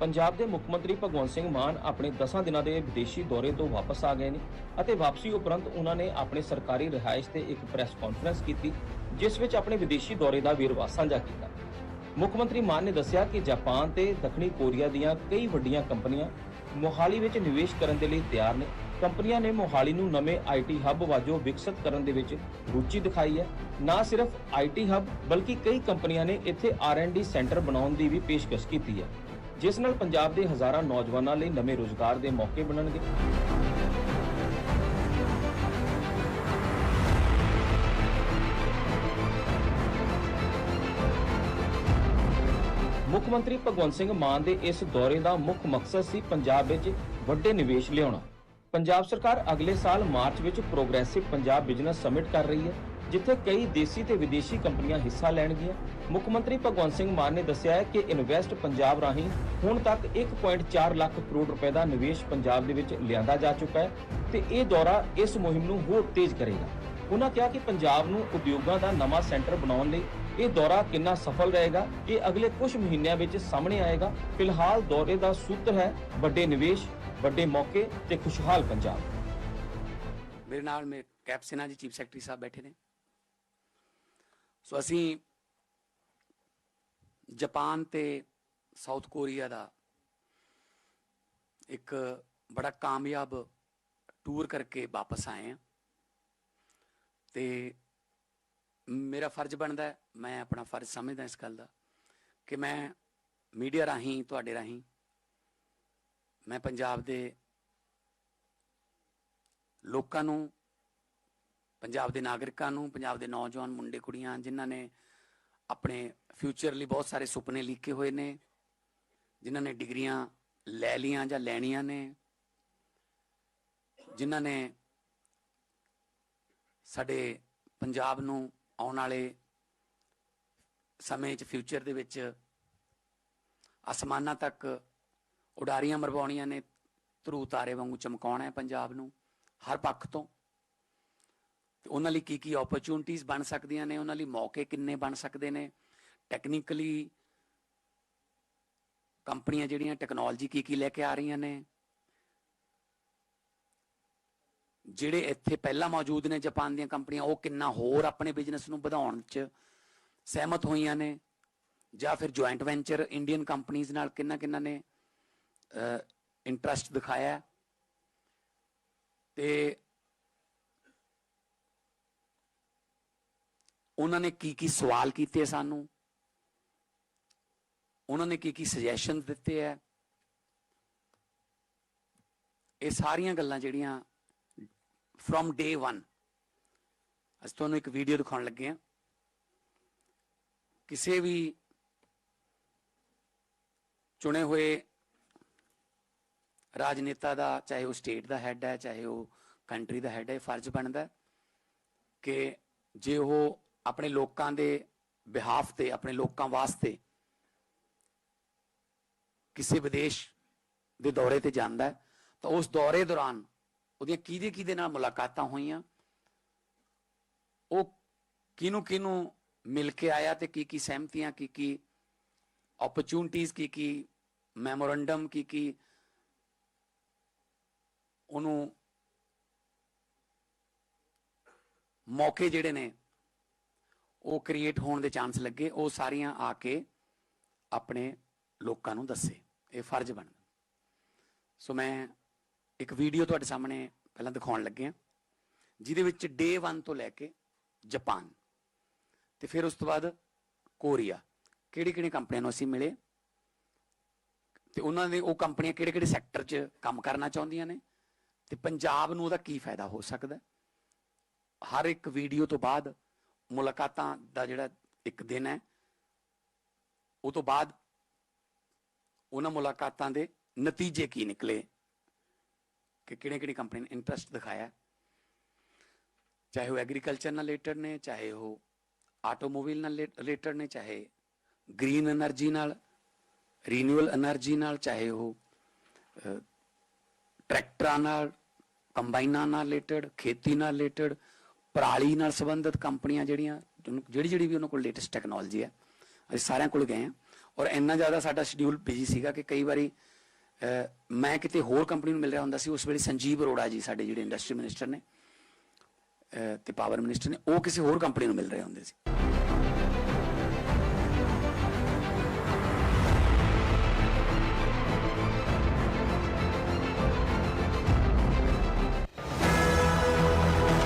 ਪੰਜਾਬ ਦੇ ਮੁੱਖ ਮੰਤਰੀ ਭਗਵੰਤ ਸਿੰਘ ਮਾਨ ਆਪਣੇ 10 ਦਿਨਾਂ ਦੇ ਵਿਦੇਸ਼ੀ ਦੌਰੇ ਤੋਂ ਵਾਪਸ ਆ ਗਏ ਨੇ ਅਤੇ ਵਾਪਸੀ ਉਪਰੰਤ ਉਹਨਾਂ ਨੇ ਆਪਣੇ ਸਰਕਾਰੀ ਰਿਹਾਇਸ਼ ਤੇ ਇੱਕ ਪ੍ਰੈਸ ਕਾਨਫਰੰਸ ਕੀਤੀ, ਜਿਸ ਵਿੱਚ ਆਪਣੇ ਵਿਦੇਸ਼ੀ ਦੌਰੇ ਦਾ ਵੇਰਵਾ ਸਾਂਝਾ ਕੀਤਾ। ਮੁੱਖ ਮੰਤਰੀ ਮਾਨ ਨੇ ਦੱਸਿਆ ਕਿ ਜਾਪਾਨ ਤੇ ਦੱਖਣੀ ਕੋਰੀਆ ਦੀਆਂ ਕਈ ਵੱਡੀਆਂ ਕੰਪਨੀਆਂ ਮੋਹਾਲੀ ਵਿੱਚ ਨਿਵੇਸ਼ ਕਰਨ ਦੇ ਲਈ ਤਿਆਰ ਨੇ। ਕੰਪਨੀਆਂ ਨੇ ਮੋਹਾਲੀ ਨੂੰ ਨਵੇਂ ਆਈਟੀ ਹੱਬ ਵਜੋਂ ਵਿਕਸਿਤ ਕਰਨ ਦੇ ਵਿੱਚ ਰੁਚੀ ਦਿਖਾਈ ਹੈ। ਨਾ ਸਿਰਫ ਆਈਟੀ ਹੱਬ, ਬਲਕਿ ਕਈ ਕੰਪਨੀਆਂ ਨੇ ਇੱਥੇ ਆਰ&ਡੀ ਸੈਂਟਰ ਬਣਾਉਣ ਦੀ ਵੀ ਪੇਸ਼ਕਸ਼ ਕੀਤੀ ਹੈ। ਜਿਸ ਨਾਲ ਪੰਜਾਬ ਦੇ ਹਜ਼ਾਰਾਂ ਨੌਜਵਾਨਾਂ ਲਈ ਨਵੇਂ ਰੋਜ਼ਗਾਰ ਦੇ ਮੌਕੇ ਬਣਨਗੇ। ਮੁੱਖ ਮੰਤਰੀ ਭਗਵੰਤ ਸਿੰਘ ਮਾਨ ਦੇ ਇਸ ਦੌਰੇ ਦਾ ਮੁੱਖ ਮਕਸਦ ਸੀ ਪੰਜਾਬ ਵਿੱਚ ਵੱਡੇ ਨਿਵੇਸ਼ ਲਿਆਉਣਾ। ਪੰਜਾਬ ਸਰਕਾਰ ਅਗਲੇ ਸਾਲ ਮਾਰਚ ਵਿੱਚ ਪ੍ਰੋਗਰੈਸਿਵ ਪੰਜਾਬ ਬਿਜ਼ਨਸ ਸਮਿਟ ਕਰ ਰਹੀ ਹੈ। ਜਿੱਥੇ ਕਈ ਦੇਸੀ ਤੇ ਵਿਦੇਸ਼ੀ ਕੰਪਨੀਆਂ ਹਿੱਸਾ ਲੈਣਗੀਆਂ। ਮੁੱਖ ਮੰਤਰੀ ਭਗਵੰਤ ਸਿੰਘ ਮਾਨ ਨੇ ਦੱਸਿਆ ਹੈ ਕਿ ਇਨਵੈਸਟ ਪੰਜਾਬ ਰਾਹੀਂ ਹੁਣ ਤੱਕ 1.4 ਲੱਖ ਕਰੋੜ ਰੁਪਏ ਦਾ ਨਿਵੇਸ਼ ਪੰਜਾਬ ਦੇ ਵਿੱਚ ਲਿਆਂਦਾ ਜਾ ਚੁੱਕਾ ਹੈ ਤੇ ਇਹ ਦੌਰਾ ਇਸ ਮੁਹਿੰਮ ਨੂੰ ਹੋਰ ਤੇਜ਼ ਕਰੇਗਾ। ਉਹਨਾਂ ਕਿਹਾ ਕਿ ਪੰਜਾਬ ਨੂੰ ਉਦਯੋਗਾਂ ਦਾ ਨਵਾਂ ਸੈਂਟਰ ਬਣਾਉਣ ਲਈ ਇਹ ਦੌਰਾ ਕਿੰਨਾ ਸਫਲ ਰਹੇਗਾ, ਇਹ ਅਗਲੇ ਕੁਝ ਮਹੀਨਿਆਂ ਵਿੱਚ ਸਾਹਮਣੇ ਆਏਗਾ। ਫਿਲਹਾਲ ਦੌਰੇ ਦਾ ਸੂਤਰ ਹੈ ਵੱਡੇ ਨਿਵੇਸ਼, ਵੱਡੇ ਮੌਕੇ ਤੇ ਖੁਸ਼ਹਾਲ ਪੰਜਾਬ। ਮੇਰੇ ਨਾਲ ਮੇ ਕੈਪ ਸਿਨਹਾ ਜੀ ਚੀਫ ਸੈਕਟਰੀ ਸਾਹਿਬ ਬੈਠੇ ਨੇ। ਸੋ ਅਸੀਂ ਜਾਪਾਨ ਤੇ ਸਾਊਥ ਕੋਰੀਆ ਦਾ ਇੱਕ ਬੜਾ ਕਾਮਯਾਬ ਟੂਰ ਕਰਕੇ ਵਾਪਸ ਆਏ ਹਾਂ। ਤੇ ਮੇਰਾ ਫਰਜ਼ ਬਣਦਾ ਹੈ, ਮੈਂ ਆਪਣਾ ਫਰਜ਼ ਸਮਝਦਾ ਇਸ ਗੱਲ ਦਾ ਕਿ ਮੈਂ ਮੀਡੀਆ ਰਾਹੀਂ, ਤੁਹਾਡੇ ਰਾਹੀਂ, ਮੈਂ ਪੰਜਾਬ ਦੇ ਲੋਕਾਂ ਨੂੰ ਪੰਜਾਬ ਦੇ ਨਾਗਰਿਕਾਂ ਨੂੰ, ਪੰਜਾਬ ਦੇ ਨੌਜਵਾਨ ਮੁੰਡੇ ਕੁੜੀਆਂ ਜਿਨ੍ਹਾਂ ਨੇ ਆਪਣੇ ਫਿਊਚਰ ਲਈ ਬਹੁਤ ਸਾਰੇ ਸੁਪਨੇ ਲਿਖੇ ਹੋਏ ਨੇ, ਜਿਨ੍ਹਾਂ ਨੇ ਡਿਗਰੀਆਂ ਲੈ ਲੀਆਂ ਜਾਂ ਲੈਣੀਆਂ ਨੇ, ਜਿਨ੍ਹਾਂ ਨੇ ਸਾਡੇ ਪੰਜਾਬ ਨੂੰ ਆਉਣ ਵਾਲੇ ਸਮੇਂ 'ਚ ਫਿਊਚਰ ਦੇ ਵਿੱਚ ਅਸਮਾਨਾਂ ਤੱਕ ਉਡਾਰੀਆਂ ਮਰਵਾਉਣੀਆਂ ਨੇ, ਧਰੂ ਤਾਰੇ ਵਾਂਗੂ ਚਮਕਾਉਣਾ ਹੈ ਪੰਜਾਬ ਨੂੰ, ਹਰ ਪੱਖ ਤੋਂ। ਉਹਨਾਂ ਲਈ ਕੀ ਕੀ ਓਪਰਚੁਨਿਟੀਆਂ ਬਣ ਸਕਦੀਆਂ ਨੇ, ਉਹਨਾਂ ਲਈ ਮੌਕੇ ਕਿੰਨੇ ਬਣ ਸਕਦੇ ਨੇ? ਟੈਕਨੀਕਲੀ ਕੰਪਨੀਆਂ ਜਿਹੜੀਆਂ ਟੈਕਨੋਲੋਜੀ ਕੀ ਕੀ ਲੈ ਕੇ ਆ ਰਹੀਆਂ ਨੇ? ਜਿਹੜੇ ਇੱਥੇ ਪਹਿਲਾਂ ਮੌਜੂਦ ਨੇ ਜਾਪਾਨ ਦੀਆਂ ਕੰਪਨੀਆਂ, ਉਹ ਕਿੰਨਾ ਹੋਰ ਆਪਣੇ ਬਿਜ਼ਨਸ ਨੂੰ ਵਧਾਉਣ 'ਚ ਸਹਿਮਤ ਹੋਈਆਂ ਨੇ? ਜਾਂ ਫਿਰ ਜੁਆਇੰਟ ਵੈਂਚਰ ਇੰਡੀਅਨ ਕੰਪਨੀਆਂ ਨਾਲ ਕਿੰਨਾ ਕਿੰਨਾ ਨੇ ਇੰਟਰਸਟ ਦਿਖਾਇਆ? ਹੈ। ਤੇ ਉਹਨਾਂ ਨੇ ਕੀ ਕੀ ਸਵਾਲ ਕੀਤੇ ਸਾਨੂੰ? ਉਹਨਾਂ ਨੇ ਕੀ ਕੀ ਸੁਜੈਸ਼ਨ ਦਿੱਤੇ ਹੈ ਇਹ ਸਾਰੀਆਂ ਗੱਲਾਂ ਜਿਹੜੀਆਂ ਫਰੋਮ ਡੇ 1 ਅਸੀਂ ਤੁਹਾਨੂੰ ਇੱਕ ਵੀਡੀਓ ਦਿਖਾਉਣ ਲੱਗੇ ਹਾਂ। ਕਿਸੇ ਵੀ ਚੁਣੇ ਹੋਏ ਰਾਜਨੇਤਾ ਦਾ, ਚਾਹੇ ਉਹ ਸਟੇਟ ਦਾ ਹੈੱਡ ਹੈ, ਚਾਹੇ ਉਹ ਕੰਟਰੀ ਦਾ ਹੈੱਡ ਹੈ, ਇਹ ਫਰਜ਼ ਬਣਦਾ ਕਿ ਜੇ ਉਹ ਆਪਣੇ ਲੋਕਾਂ ਦੇ ਬਿਹਾਫ ਤੇ, ਆਪਣੇ ਲੋਕਾਂ ਵਾਸਤੇ ਕਿਸੇ ਵਿਦੇਸ਼ ਦੇ ਦੌਰੇ ਤੇ ਜਾਂਦਾ ਹੈ, ਤਾਂ ਉਸ ਦੌਰੇ ਦੌਰਾਨ ਉਹਦੀਆਂ ਕਿਹਦੇ ਕਿਹਦੇ ਨਾਲ ਮੁਲਾਕਾਤਾਂ ਹੋਈਆਂ, ਉਹ ਕਿਹਨੂੰ ਕਿਹਨੂੰ ਮਿਲ ਕੇ ਆਇਆ ਤੇ ਕੀ ਕੀ ਸਹਿਮਤੀਆਂ, ਕੀ ਕੀ ਓਪਰਚੁਨਿਟੀਆਂ ਕੀ ਕੀ ਮੈਮੋਰੰਡਮ ਕੀ ਕੀ ਉਹਨੂੰ ਮੌਕੇ ਜਿਹੜੇ ਨੇ ਉਹ ਕ੍ਰੀਏਟ ਹੋਣ ਦੇ ਚਾਂਸ ਲੱਗੇ, ਉਹ ਸਾਰੀਆਂ ਆ ਕੇ ਆਪਣੇ ਲੋਕਾਂ ਨੂੰ ਦੱਸੇ। ਇਹ ਫਰਜ਼ ਬਣਦਾ। ਸੋ ਮੈਂ ਇੱਕ ਵੀਡੀਓ ਤੁਹਾਡੇ ਸਾਹਮਣੇ ਪਹਿਲਾਂ ਦਿਖਾਉਣ ਲੱਗਿਆ ਜਿਹਦੇ ਵਿੱਚ ਡੇ 1 ਤੋਂ ਲੈ ਕੇ ਜਾਪਾਨ ਤੇ ਫਿਰ ਉਸ ਤੋਂ ਬਾਅਦ ਕੋਰੀਆ ਕਿਹੜੀ ਕਿਹੜੀ ਕੰਪਨੀਆਂ ਨੂੰ ਅਸੀਂ ਮਿਲੇ? ਤੇ ਉਹਨਾਂ ਦੇ ਉਹ ਕੰਪਨੀਆਂ ਕਿਹੜੇ ਕਿਹੜੇ ਸੈਕਟਰ 'ਚ ਕੰਮ ਕਰਨਾ ਚਾਹੁੰਦੀਆਂ ਨੇ? ਤੇ ਪੰਜਾਬ ਨੂੰ ਉਹਦਾ ਕੀ ਫਾਇਦਾ ਹੋ ਸਕਦਾ? ਹਰ ਇੱਕ ਵੀਡੀਓ ਤੋਂ ਬਾਅਦ ਮੁਲਾਕਾਤਾਂ ਦਾ ਜਿਹੜਾ ਇੱਕ ਦਿਨ ਹੈ, ਉਹ ਤੋਂ ਬਾਅਦ ਉਹਨਾਂ ਮੁਲਾਕਾਤਾਂ ਦੇ ਨਤੀਜੇ ਕੀ ਨਿਕਲੇ ਕਿ ਕਿਹੜੇ ਕਿਹੜੀ ਕੰਪਨੀ ਨੇ ਇੰਟਰਸਟ ਦਿਖਾਇਆ। ਚਾਹੇ ਉਹ ਐਗਰੀਕਲਚਰ ਨਾਲ ਰਿਲੇਟਡ ਨੇ, ਚਾਹੇ ਉਹ ਆਟੋਮੋਬਾਈਲ ਨਾਲ ਰਿਲੇਟਡ ਨੇ, ਚਾਹੇ ਗ੍ਰੀਨ એનર્ਜੀ ਨਾਲ ਰੀਨਿਊਅਲ એનર્ਜੀ ਨਾਲ, ਚਾਹੇ ਉਹ ਟਰੈਕਟਰਾਂ ਨਾਲ ਕੰਬਾਈਨਾਂ ਨਾਲ ਰਿਲੇਟਡ ਖੇਤੀ ਨਾਲ ਰਿਲੇਟਡ ਪਰਾਲੀ ਨਾਲ ਸੰਬੰਧਿਤ ਕੰਪਨੀਆਂ ਜਿਹੜੀਆਂ ਜਿਹੜੀ ਜਿਹੜੀ ਵੀ ਉਹਨਾਂ ਕੋਲ ਲੇਟੈਸਟ ਟੈਕਨੋਲੋਜੀ ਹੈ ਅਸੀਂ ਸਾਰਿਆਂ ਕੋਲ ਗਏ ਹਾਂ। ਔਰ ਇੰਨਾ ਜ਼ਿਆਦਾ ਸਾਡਾ ਸ਼ਡਿਊਲ ਬਿਜ਼ੀ ਸੀਗਾ ਕਿ ਕਈ ਵਾਰੀ ਮੈਂ ਕਿਤੇ ਹੋਰ ਕੰਪਨੀ ਨੂੰ ਮਿਲ ਰਿਹਾ ਹੁੰਦਾ ਸੀ ਉਸ ਵੇਲੇ ਸੰਜੀਵ ਅਰੋੜਾ ਜੀ ਸਾਡੇ ਜਿਹੜੇ ਇੰਡਸਟਰੀ ਮਿਨਿਸਟਰ ਨੇ ਅਹ, ਤੇ ਪਾਵਰ ਮਿਨਿਸਟਰ ਨੇ ਉਹ ਕਿਸੇ ਹੋਰ ਕੰਪਨੀ ਨੂੰ ਮਿਲ ਰਹੇ ਹੁੰਦੇ ਸੀ।